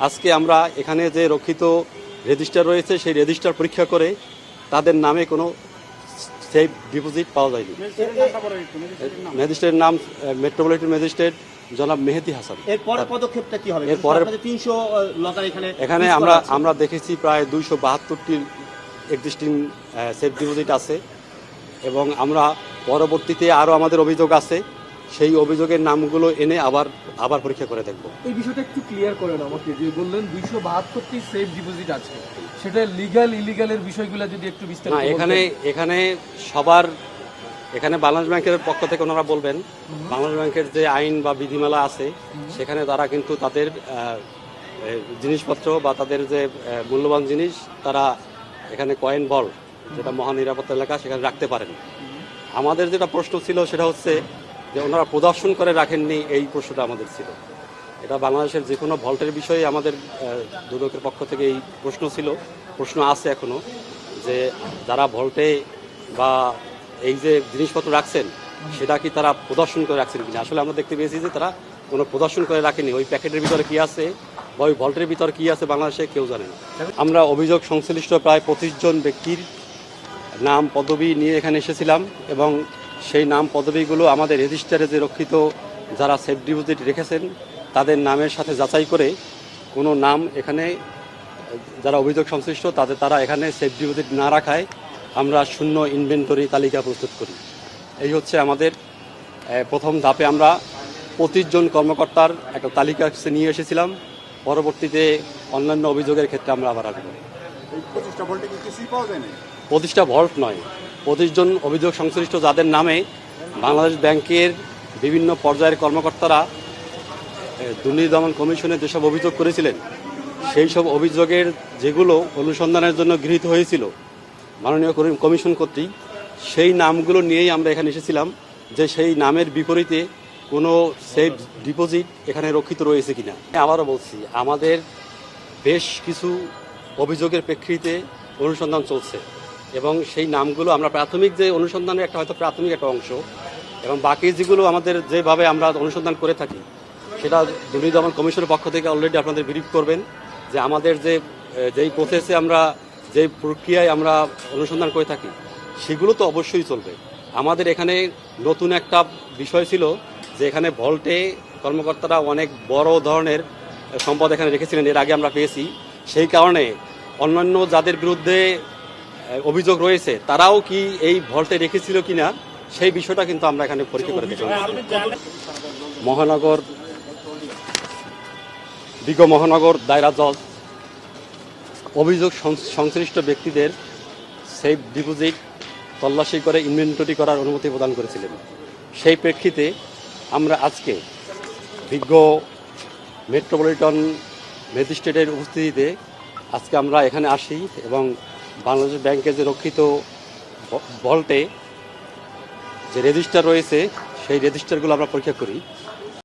আজকে আমরা এখানে যে রক্ষিত রেজিস্টার রয়েছে সেই রেজিস্টার পরীক্ষা করে তাদের নামে কোনো সেফ ডিপোজিট পাওয়া যায়নি। ম্যাজিস্ট্রেটের নাম মেট্রোপলিটন ম্যাজিস্ট্রেট জনাব মেহেদি হাসান। এরপর পদক্ষেপটা কি হবে? এর পরের- তিনশো লকার এখানে এখানে আমরা আমরা দেখেছি প্রায় দুইশো বাহাত্তরটি এক্সিস্টিং সেফ ডিপোজিট আছে। এবং আমরা পরবর্তীতে আরও আমাদের অভিযোগ আছে। সেই অভিযোগের নামগুলো এনে আবার আবার পরীক্ষা করে দেখব। এই বিষয়টা একটু ক্লিয়ার করেন আমাকে যে বললেন দুইশো বাহাত্তরটি সেফ ডিপোজিট আছে। সেটা লিগাল ইলিগালের বিষয়গুলো যদি একটু না বিস্তারিত এখানে এখানে সবার এখানে বাংলাদেশ ব্যাংকের পক্ষ থেকে ওনারা বলবেন বাংলাদেশ ব্যাংকের যে আইন বা বিধিমালা আছে সেখানে তারা কিন্তু তাদের জিনিসপত্র বা তাদের যে মূল্যবান জিনিস তারা এখানে কয়েন বল যেটা মহা নিরাপত্তা এলাকা সেখানে রাখতে পারেন। আমাদের যেটা প্রশ্ন ছিল সেটা হচ্ছে যে ওনারা প্রদর্শন করে রাখেননি, এই প্রশ্নটা আমাদের ছিল। এটা বাংলাদেশের যে কোনো ভল্টের বিষয়ে আমাদের দুদকের পক্ষ থেকে এই প্রশ্ন ছিল। প্রশ্ন আছে এখনও যে যারা ভল্টে বা এই যে জিনিসপত্র রাখছেন, সেটা কি তারা প্রদর্শন করে রাখছেন কিনা? আসলে আমরা দেখতে পেয়েছি যে তারা কোনো প্রদর্শন করে রাখেনি ওই প্যাকেটের ভিতরে কি আছে বা ওই ভল্টের ভিতরে কি আছে বাংলাদেশে কেউ জানে না। আমরা অভিযোগ সংশ্লিষ্ট প্রায় পঁচিশ জন ব্যক্তির নাম, পদবি নিয়ে এখানে এসেছিলাম এবং সেই নাম পদবিগুলো আমাদের রেজিস্টারে যে রক্ষিত যারা সেফ ডিপোজিট রেখেছেন, তাদের নামের সাথে যাচাই করে কোনো নাম এখানে, যারা অভিযোগ সংশ্লিষ্ট, তাদের তারা এখানে সেফ ডিপোজিট না রাখায় আমরা শূন্য ইনভেন্টরি তালিকা প্রস্তুত করি। এই হচ্ছে আমাদের প্রথম ধাপে আমরা পঁচিশ জন কর্মকর্তার একটা তালিকা নিয়ে এসেছিলাম। পরবর্তীতে অন্যান্য অভিযোগের ক্ষেত্রে আমরা আবার আসব। পঁচিশটা ভল্ট নয়। পঁচিশ জন অভিযোগ সংশ্লিষ্ট যাদের নামে বাংলাদেশ ব্যাংকের বিভিন্ন পর্যায়ের কর্মকর্তারা দুর্নীতি দমন কমিশনে যেসব অভিযোগ করেছিলেন, সেই সব অভিযোগের যেগুলো অনুসন্ধানের জন্য গৃহীত হয়েছিল, মাননীয় কমিশন কর্তৃক, সেই নামগুলো নিয়েই আমরা এখানে এসেছিলাম যে সেই নামের বিপরীতে কোনো সেফ ডিপোজিট এখানে রক্ষিত রয়েছে কিনা। আবারও বলছি, আমাদের বেশ কিছু অভিযোগের প্রেক্ষিতে অনুসন্ধান চলছে। এবং সেই নামগুলো আমরা প্রাথমিক যে অনুসন্ধানের একটা হয়তো প্রাথমিক একটা অংশ এবং বাকি যেগুলো আমাদের যেভাবে আমরা অনুসন্ধান করে থাকি, সেটা দুর্নীতি দমন কমিশনের পক্ষ থেকে অলরেডি আপনাদের ব্রিফ করবেন যে আমাদের যে যেই প্রসেসে আমরা, যেই প্রক্রিয়ায় আমরা অনুসন্ধান করে থাকি, সেগুলো তো অবশ্যই চলবে। আমাদের এখানে নতুন একটা বিষয় ছিল যে এখানে ভল্টে কর্মকর্তারা অনেক বড় ধরনের সম্পদ এখানে রেখেছিলেন, এর আগে আমরা পেয়েছি। সেই কারণে অন্যান্য যাদের বিরুদ্ধে অভিযোগ রয়েছে। তারাও কি এই ভল্টে রেখেছিল কিনা, সেই বিষয়টা কিন্তু আমরা এখানে পরীক্ষা করে দেখলাম মহানগর বিগ মহানগর, দায়রা জজ অভিযোগ সংশ্লিষ্ট ব্যক্তিদের সেফ ডিপোজিট তল্লাশি করে ইনভেন্টরি করার অনুমতি প্রদান করেছিলেন। সেই প্রেক্ষিতে আমরা আজকে বিজ্ঞ মেট্রোপলিটন ম্যাজিস্ট্রেটের উপস্থিতিতে আজকে আমরা এখানে আসি এবং বাংলাদেশ ব্যাংকের যে রক্ষিত ভল্টে যে রেজিস্টার রয়েছে সেই রেজিস্টারগুলো আমরা পরীক্ষা করি।